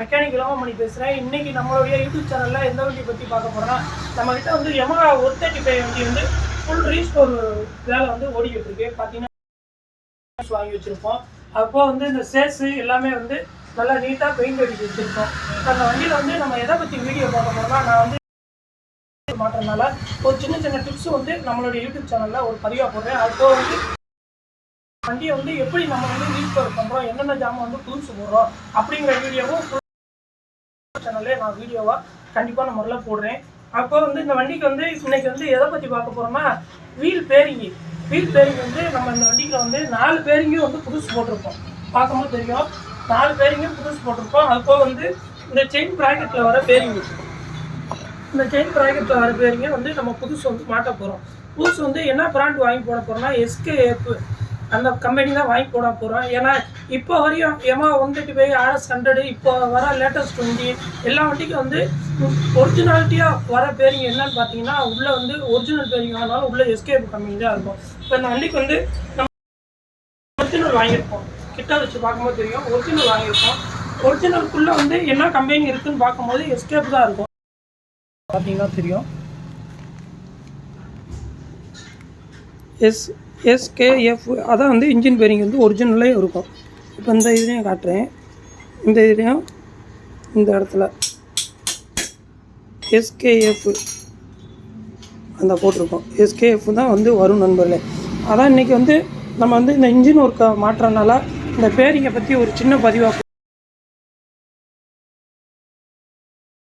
Mechanic மணி பேசுகிறேன் இன்றைக்கி நம்மளுடைய யூடியூப் சேனலில் எந்த வண்டி பற்றி பார்க்க போகிறோம்னா நம்மக்கிட்ட வந்து Yamaha ஒரு தேர்ட்டி ஃபைவ் வண்டி வந்து ஃபுல் ரீஸ்டோர் வேலை வந்து ஓடிக்கிட்டு இருக்கு. பார்த்தீங்கன்னா வாங்கி வச்சுருப்போம். அப்போ வந்து இந்த சேஸு எல்லாமே வந்து நல்லா நீட்டாக பெயிண்ட் அடிச்சு வச்சுருக்கோம். அந்த வண்டியில் வந்து நம்ம எதை பற்றி வீடியோ பார்க்க போகிறோம்னா நான் வந்து மாற்றனால ஒரு சின்ன சின்ன டிப்ஸ் வந்து நம்மளுடைய யூடியூப் சேனலில் ஒரு பதிவாக போடுறேன். அப்போ வந்து வண்டியை வந்து எப்படி நம்ம வந்து ரீஸ்டோர் பண்ணுறோம் என்னென்ன ஜாமான் வந்து புதுசு போடுறோம் அப்படிங்கிற வீடியோவும் சேனல்லே நான் வீடியோவாக கண்டிப்பான முறையில் போடுறேன். அப்போ வந்து இந்த வண்டிக்கு வந்து இன்னைக்கு வந்து எதை பற்றி பார்க்க போகிறோம்னா வீல் பேரிங்கு வீல் பேரிங் வந்து நம்ம இந்த வண்டிக்கு வந்து நாலு பேரிங்கும் வந்து புதுசு போட்டிருப்போம் பார்க்கும்போது தெரியும். நாலு பேரிங்கும் புதுசு போட்டிருப்போம் அப்போ வந்து இந்த செயின் ப்ராக்கெட்டில் வர பேரிங்கு இந்த செயின் ப்ராக்கெட்டில் வர பேரிங்க வந்து நம்ம புதுசு வந்து மாட்ட போகிறோம் புதுசு வந்து என்ன பிராண்ட் வாங்கி போட போகிறோம்னா எஸ்கேஎஃப் அந்த கம்பெனி தான் வாங்கி போட போகிறோம் ஏன்னா இப்போ வரையும் எமா ஒன் போய் ஆர்எஸ் ஹண்ட்ரடு இப்போ வர லேட்டஸ்ட் வண்டி எல்லா வண்டிக்கும் வந்து ஒரிஜினாலிட்டியாக வர பேரிங் என்னன்னு பார்த்தீங்கன்னா உள்ளே வந்து ஒரிஜினல் பேரிங் ஆனாலும் உள்ளே எஸ்கேப் கம்பெனி தான் இருக்கும். இப்போ இந்த வண்டிக்கு வந்து நம்ம ஒரிஜினல் வாங்கியிருப்போம் கிட்ட வச்சு பார்க்கும்போது தெரியும் ஒரிஜினல் வாங்கியிருப்போம் ஒரிஜினலுக்குள்ளே வந்து என்ன கம்பெனி இருக்குதுன்னு பார்க்கும்போது எஸ்கேப் தான் இருக்கும். பார்த்தீங்கன்னா தெரியும். எஸ் எஸ்கேஎஃப் அதான் வந்து இன்ஜின் பேரிங் வந்து ஒரிஜினலே இருக்கும். இப்போ இந்த இதுலேயும் காட்டுறேன். இந்த இதுலேயும் இந்த இடத்துல எஸ்கேஎஃப் அந்த போட்டிருக்கோம். எஸ்கேஎஃப் தான் வந்து வரும் நண்பர்களே. அதான் இன்றைக்கி வந்து நம்ம வந்து இந்த இன்ஜின் ஒர்க்கை மாற்றுறதுனால இந்த பேரிங்கை பற்றி ஒரு சின்ன பதிவாக